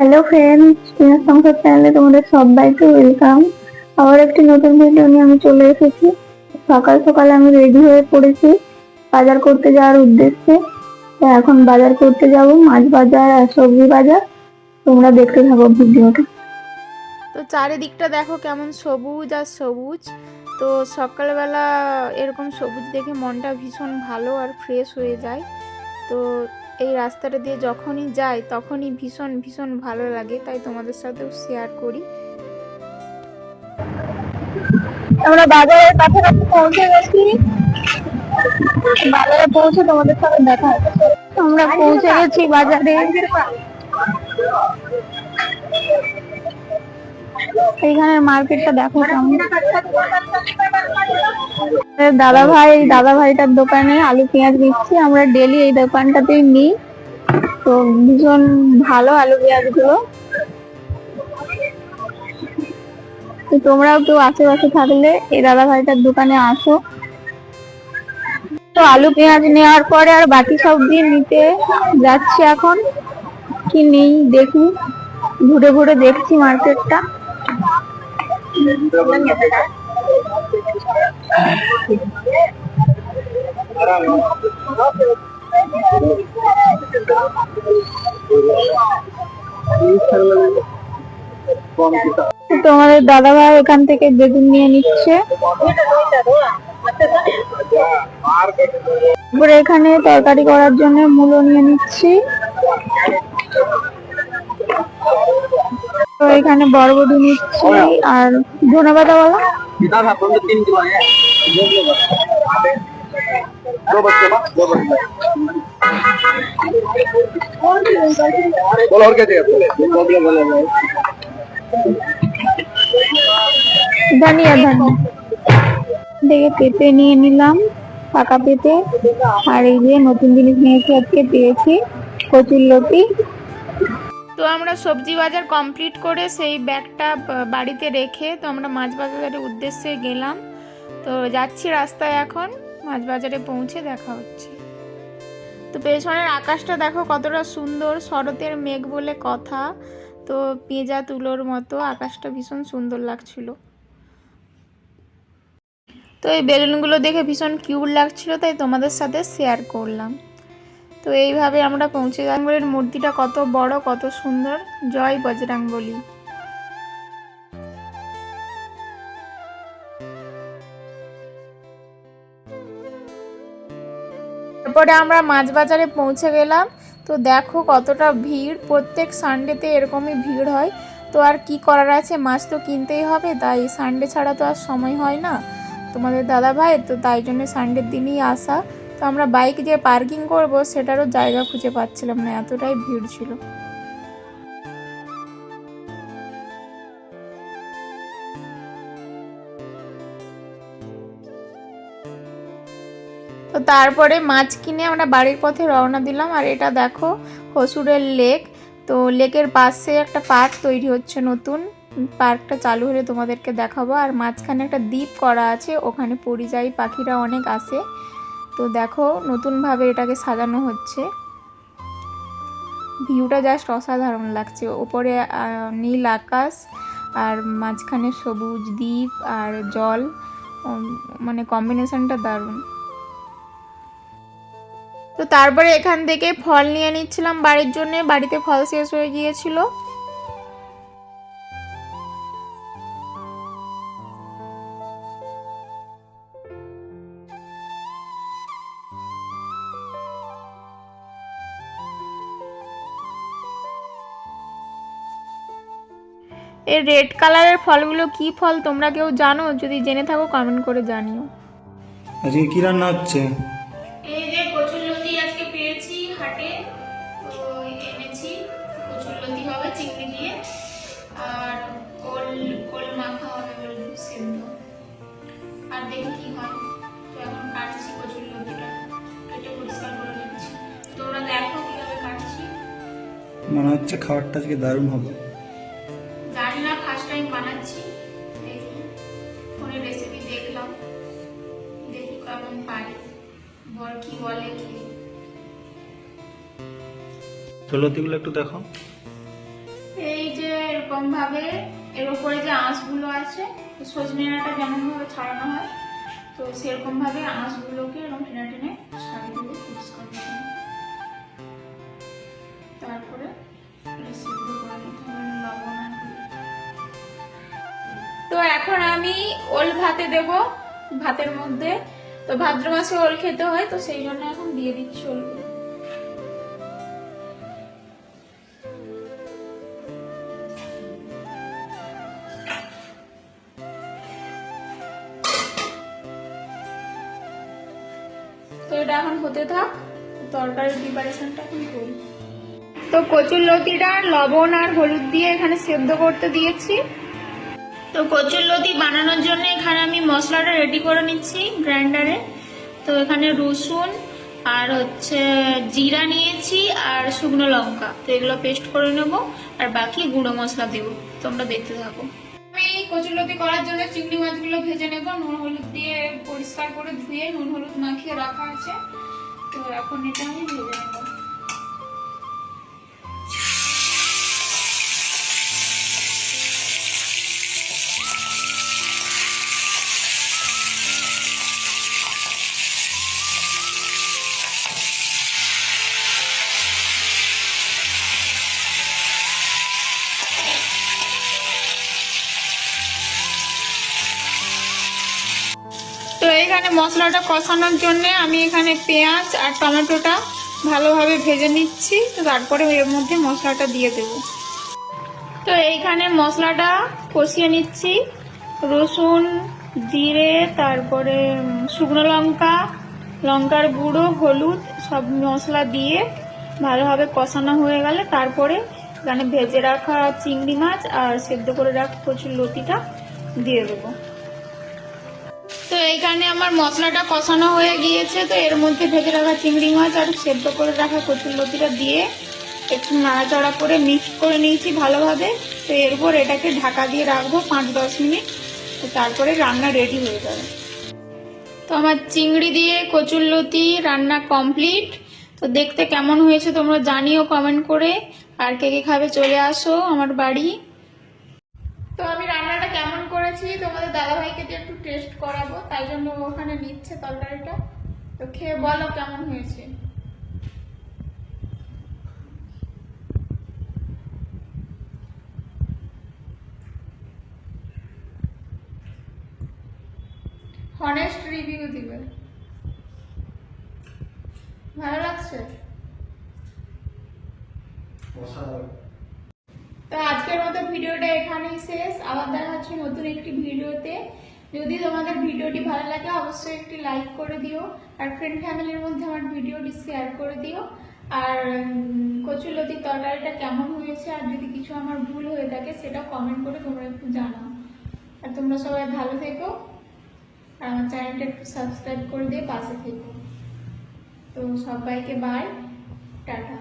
Hello friends Sneha সংসার চ্যানেলে তোমাদের সবাইকে ওয়েলকাম আবার একটি নতুন ভিডিও নিয়ে আমি চলে এসেছি। সকাল সকাল আমি রেডি হয়ে পড়েছি বাজার করতে যাওয়ার উদ্দেশ্যে। এখন বাজার করতে যাব, মাছ বাজার আর সবজি বাজার। তোমরা দেখতে থাকো ভিডিওটা। তো চারিদিকটা দেখো কেমন সবুজ আর সবুজ। তো সকালবেলা এরকম সবুজ দেখে মনটা ভীষণ ভালো আর ফ্রেশ হয়ে যায়। তো এই রাস্তাটা দিয়ে যখনই যাই তখনই ভীষণ ভীষণ ভালো লাগে। তাই তোমাদের সাথেও শেয়ার করি। আমরা বাজারের কাছাকাছি পৌঁছে গেছি। বাজারে পৌঁছে তোমাদের সাথে দেখা আমরা পৌঁছে গেছি বাজারে। এইখানে মার্কেটটা দেখো দাদা ভাই দাদা ভাইটার দোকানে আলু, পেঁয়াজ নিচ্ছি আমরা ডেলি এই দোকানটাতেই নিই। তো ভীষণ ভালো আলু পেঁয়াজগুলো তো তোমরাও কেউ আশেপাশে থাকলে এই দাদা ভাইটার দোকানে আসো। তো আলু, পেঁয়াজ নেওয়ার পরে আর বাকি সবজি নিতে যাচ্ছি এখন। কি নেই দেখি। ঘুরে ঘুরে দেখছি মার্কেটটা। তোমাদের দাদা ভাই এখান থেকে বেগুন নিয়ে নিচ্ছে। তারপরে এখানে তরকারি করার জন্য মূলো নিয়ে নিচ্ছি। তো এখানে বরবটি নিচ্ছি আর ধনেপাতা বলো ধনিয়া ধনিয়া। দেখে পেঁপে নিয়ে নিলাম পাকা পেঁপে। আর এই যে নতুন জিনিস নিয়েছি আজকে পেয়েছি কচুর লতি। তো আমরা সবজি বাজার কমপ্লিট করে সেই ব্যাগটা বাড়িতে রেখে তো আমরা মাছ বাজারের উদ্দেশ্যে গেলাম। তো যাচ্ছি রাস্তায় এখন মাছ বাজারে পৌঁছে দেখা হচ্ছে। তো পেছনের আকাশটা দেখো কতটা সুন্দর, শরতের মেঘ বলে কথা। তো পেঁজা তুলোর মতো আকাশটা ভীষণ সুন্দর লাগছিল। তো এই বেলুনগুলো দেখে ভীষণ কিউট লাগছিল, তাই তোমাদের সাথে শেয়ার করলাম। তো এইভাবে আমরা পৌঁছে বজরাঙ্গলির মূর্তিটা কত বড়, কত সুন্দর। জয় বজরাঙ্গলি তারপরে আমরা মাছ বাজারে পৌঁছে গেলাম। তো দেখো কতটা ভিড়। প্রত্যেক সানডেতে এরকমই ভিড় হয়। তো আর কি করার আছে? মাছ তো কিনতেই হবে। তাই সানডে ছাড়া তো আর সময় হয় না। তোমাদের দাদা ভাই তো তাই জন্য সানডের দিনই আসা। তো আমরা বাইক যে পার্কিং করব, সেটারও জায়গা খুঁজে পাচ্ছিলাম না, এতটাই ভিড় ছিল। তো তারপরে মাছ কিনে আমরা বাড়ির পথে রওনা দিলাম, আর এটা দেখো, হসুরের লেক। তো লেকের পাশে একটা পার্ক তৈরি হচ্ছে নতুন। পার্কটা চালু হলে তোমাদেরকে দেখাবো। আর মাঝখানে একটা দ্বীপ করা আছে, ওখানে পরিযায়ী পাখিরা অনেক আসে। তো দেখো নতুনভাবে এটাকে সাজানো হচ্ছে। ভিউটা জাস্ট অসাধারণ লাগছে। ওপরে নীল আকাশ, আর মাঝখানে সবুজ দ্বীপ আর জল। মানে কম্বিনেশনটা দারুণ। তো তারপরে এখান থেকে ফল নিয়ে নিচ্ছিলাম বাড়ির জন্য। বাড়িতে ফল শেষ হয়ে গিয়েছিল। এই রেড কালারের ফলগুলো কি ফল তোমরা কেউ জানো? যদি জেনে থাকো কমেন্ট করে জানিও। আজকে কি রান্না হচ্ছে? এই যে কচুরলতি আজকে পেয়েছি হাটে তো এনেছি। কচুরলতি হবে চিংড়ি দিয়ে। আর ওল ওল মাখা হবে সেদ্ধ। আর দেখি কি হয়। তো এখন কাটছি কচুরলতিটা কেটে পরিষ্কার করে নিচ্ছি। তোমরা দেখো কীভাবে কাটছি। মনে হচ্ছে খাবারটা আজকে দারুণ হবে। টাইম বানাচ্ছি। দেখি ফোনে রেসিপি দেখলাম। দেখি কেমন পারি বর কি বলে কি? চলতিগুলো একটু দেখো। এরকম ভাবে এর উপরে যে আঁশগুলো আছে সজনে ডাঁটা যেমন ভাবে ছাড়ানো হয় তো সেরকম ভাবে আঁশগুলোকে এরকম টেনে টেনে পরিষ্কার করে তারপরে এটা করে নিতে হবে লবণ এখন আমি ওল ভাতে দেব, ভাতের মধ্যে। তো ভাদ্র মাসে ওল খেতে হয়, তো সেই জন্য এখন দিয়ে দিচ্ছি ওলগুলো। তো এটা এখন হতে থাক, তরকারির প্রিপারেশনটা তো কচুর লতিটা লবণ আর হলুদ দিয়ে এখানে সেদ্ধ করতে দিয়েছি। তো কচুর লতি বানানোর জন্য এখানে আমি মশলাটা রেডি করে নিচ্ছি গ্রাইন্ডারে তো এখানে রসুন আর হচ্ছে জিরা নিয়েছি আর শুকনো লঙ্কা। তো এগুলো পেস্ট করে নেব আর বাকি গুঁড়ো মশলা দেবো। তোমরা দেখতে থাকো। আমি কচুরলতি করার জন্য চিংড়ি মাছগুলো ভেজে নেব। নুন, হলুদ দিয়ে পরিষ্কার করে ধুয়ে নুন, হলুদ মাখিয়ে রাখা আছে। তো এখন এটা আমি ভেজে নেব। এখানে মশলাটা কষানোর জন্যে আমি এখানে পেঁয়াজ আর টমেটোটা ভালোভাবে ভেজে নিচ্ছি। তো তারপরে এর মধ্যে মশলাটা দিয়ে দেব। তো এইখানে মশলাটা কষিয়ে নিচ্ছি। রসুন, জিরে, তারপরে শুকনো লঙ্কা, লঙ্কার গুঁড়ো, হলুদ সব মশলা দিয়ে ভালোভাবে কষানো হয়ে গেলে তারপরে এখানে ভেজে রাখা চিংড়ি মাছ আর সেদ্ধ করে রাখা কচুর লতিটা দিয়ে দেবো। তো এইখানে আমার মশলাটা কষানো হয়ে গিয়েছে, তো এর মধ্যে ভেজে রাখা চিংড়ি মাছ আর সেদ্ধ করে রাখা কচুর লতিটা দিয়ে একটু নাড়াচাড়া করে মিক্স করে নিয়েছি ভালোভাবে। তো এরপর এটাকে ঢাকা দিয়ে রাখব পাঁচ দশ মিনিট, তো তারপরে রান্না রেডি হয়ে যাবে। তো আমার চিংড়ি দিয়ে কচুর লতি রান্না কমপ্লিট তো দেখতে কেমন হয়েছে তোমরা জানিও কমেন্ট করে। আর কে কে খাবে চলে আসো আমার বাড়ি। তো আমি রান্নাটা কেমন করেছি, তোমাদের দাদাভাইকে দিয়ে একটু টেস্ট করাবো, তাই জন্য ওখানে নিচ্ছে তরকারিটা। তো খেয়ে বলো কেমন হয়েছে। হনেস্ট রিভিউ দিবে। ভালো লাগছে? তো আজকের মতো ভিডিওটা এখানেই শেষ। আবার দেখা হচ্ছে নতুন একটি ভিডিওতে। যদি তোমাদের ভিডিওটি ভালো লাগে, অবশ্যই একটি লাইক করে দিও। আর ফ্রেন্ড ফ্যামিলির মধ্যে আমার ভিডিওটি শেয়ার করে দিও। আর কচুলতির তরকারিটা কেমন হয়েছে আর যদি কিছু আমার ভুল হয়ে থাকে, সেটা কমেন্ট করে তোমরা একটু জানাও। আর তোমরা সবাই ভালো থেকো। আর আমার চ্যানেলটা একটু সাবস্ক্রাইব করে দিয়ে পাশে থেকো। তো সবাইকে বাই টাটা।